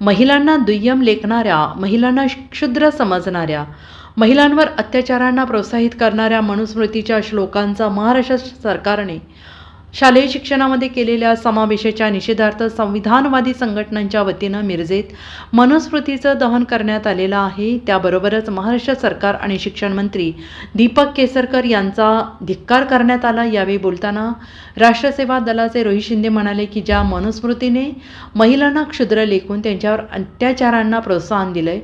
महिलांना दुय्यम लेखणाऱ्या महिलांना क्षुद्र समजणाऱ्या महिलांवर अत्याचारांना प्रोत्साहित करणाऱ्या मनुस्मृतीच्या श्लोकांचा महाराष्ट्र सरकारने शालेय शिक्षणामध्ये केलेल्या समावेशाच्या निषेधार्थ संविधानवादी संघटनांच्या वतीनं मिरजेत मनुस्मृतीचं दहन करण्यात आलेलं आहे. त्याबरोबरच महाराष्ट्र सरकार आणि शिक्षण मंत्री दीपक केसरकर यांचा धिक्कार करण्यात आला. यावेळी बोलताना राष्ट्रसेवा दलाचे रोहित शिंदे म्हणाले की ज्या मनुस्मृतीने महिलांना क्षुद्र लेखून त्यांच्यावर अत्याचारांना प्रोत्साहन दिलंय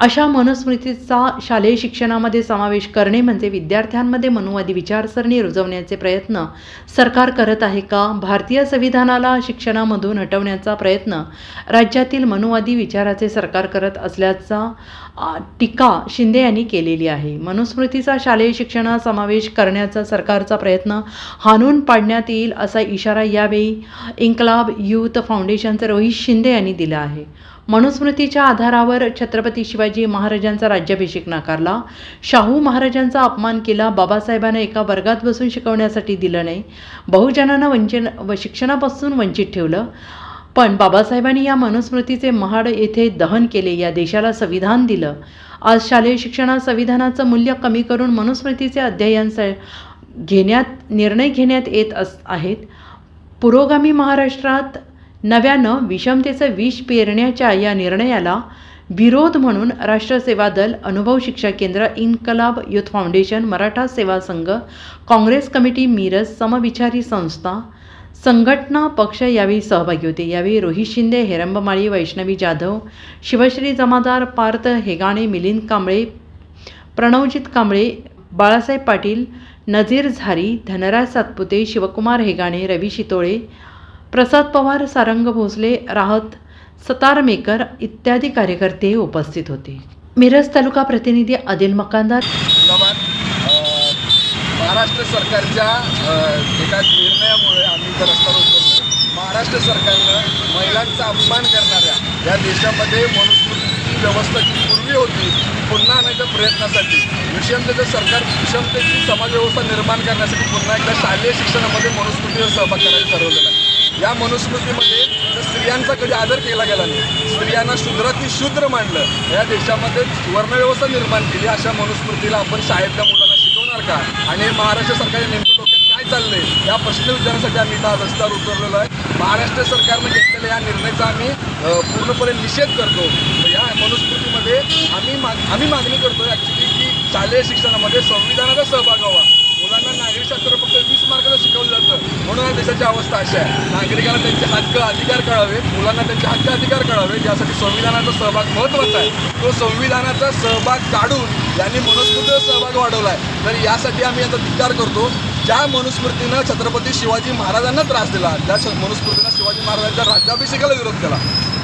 अशा मनुस्मृतीचा शालेय शिक्षणामध्ये समावेश करणे म्हणजे विद्यार्थ्यांमध्ये मनुवादी विचारसरणी रुजवण्याचे प्रयत्न सरकार करत आहे का? भारतीय संविधानाला शिक्षणामधून हटवण्याचा प्रयत्न राज्यातील मनुवादी विचाराचे सरकार करत असल्याचा टीका शिंदे यांनी केलेली आहे. मनुस्मृतीचा शालेय शिक्षणात समावेश करण्याचा सरकारचा प्रयत्न हाणून पाडण्यात येईल असा इशारा यावेळी इन्कलाब युथ फाउंडेशनचे रोहित शिंदे यांनी दिला आहे. मनुस्मृतीच्या आधारावर छत्रपती शिवाजी महाराजांचा राज्याभिषेक नाकारला. शाहू महाराजांचा अपमान केला. बाबासाहेबांना एका वर्गात बसून शिकवण्यासाठी दिलं नाही. बहुजनांना वंचन व शिक्षणापासून वंचित ठेवलं. पण बाबासाहेबांनी या मनुस्मृतीचे महाड येथे दहन केले. या देशाला संविधान दिलं. आज शालेय शिक्षणात संविधानाचं मूल्य कमी करून मनुस्मृतीचे अध्ययन स घेण्यात निर्णय घेण्यात येत अस आहेत. पुरोगामी महाराष्ट्रात नव्यानं विषमतेचं विष पेरण्याच्या या निर्णयाला विरोध म्हणून राष्ट्र सेवा दल अनुभव शिक्षा केंद्र इन्कलाब युथ फाउंडेशन मराठा सेवा संघ काँग्रेस कमिटी मिरज समविचारी संस्था संघटना पक्ष यावेळी सहभागी होते. यावेळी रोहित शिंदे हेरंबमाळी वैष्णवी जाधव शिवश्री जमादार पार्थ हेगाणे मिलिंद कांबळे प्रणवजित कांबळे बाळासाहेब पाटील नजीर झारी धनराज सातपुते शिवकुमार हेगाणे रवी शितोळे प्रसाद पवार सारंग भोसले राहत सतारमेकर इत्यादी कार्यकर्ते उपस्थित होते. मिरज तालुका प्रतिनिधी आदिल मकानदार महाराष्ट्र सरकारच्या एका निर्णयामुळे आम्ही इथं रस्त्यावर महाराष्ट्र सरकारनं महिलांचा अपमान करणाऱ्या या देशामध्ये मनुस्मृतीची व्यवस्था जी पूर्वी होती पुन्हा आणायच्या प्रयत्नासाठी. विषमतेचं सरकार विषमतेची समाजव्यवस्था निर्माण करण्यासाठी पुन्हा एकदा शालेय शिक्षणामध्ये मनुस्मृतीचा सहभाग करायचं ठरवलेला आहे. या मनुस्मृतीमध्ये तर स्त्रियांचा कधी आदर केला गेला नाही. स्त्रियांना शूद्राती शूद्र मांडलं या देशामध्ये वर्णव्यवस्था निर्माण केली अशा मनुस्मृतीला आपण शाळेतल्या मुलांना शिकवणार का? आणि महाराष्ट्र सरकारच्या नेमकं डोक्यात काय चाललंय? या प्रश्न विचारण्यासाठी आम्ही आज रस्त्यावर उतरलेलो आहे. महाराष्ट्र सरकारनं घेतलेल्या या निर्णयाचा आम्ही पूर्णपणे निषेध करतो. या मनुस्मृतीमध्ये आम्ही माग आम्ही मागणी करतो ॲक्च्युली की शालेय शिक्षणामध्ये संविधानाचा सहभाग व्हावा. मुलांना नागरिकशास्त्र फक्त वीस मार्क सध्याची अवस्था अशी आहे. नागरिकांना त्यांचे हक्क अधिकार कळावे मुलांना त्यांचे हक्क अधिकार कळावे यासाठी संविधानाचा सहभाग महत्त्वाचा आहे. तो संविधानाचा सहभाग काढून यांनी मनुस्मृतीचा सहभाग वाढवला आहे तर यासाठी आम्ही याचा धिक्कार करतो. ज्या मनुस्मृतीनं छत्रपती शिवाजी महाराजांना त्रास दिला ज्या मनुस्मृतीनं शिवाजी महाराजांच्या राज्याभिषेकाला विरोध केला.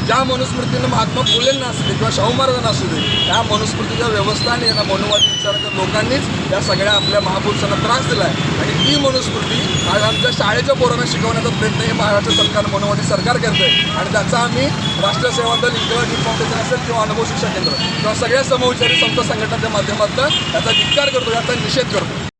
ज्या मनुस्मृतीनं महात्मा फुलेंना असू दे किंवा शाहू महाराजांना असू दे त्या मनुस्मृतीच्या व्यवस्था आणि यांना मनुवादी विचाराच्या लोकांनीच या सगळ्या आपल्या महापुरुषांना त्रास दिला आहे आणि ती मनुस्मृती आज आमच्या शाळेच्या पोरांना शिकवण्याचा प्रयत्न हे महाराष्ट्र सरकार मनुवादी सरकार करतं आहे आणि त्याचा आम्ही राष्ट्रीय सेवा दल इंकलाब फाउंडेशन असेल किंवा अनुभव शिक्षण केंद्र किंवा सगळ्या समविचारी संस्था संघटनाच्या माध्यमातून त्याचा धिक्कार करतो याचा निषेध करतो.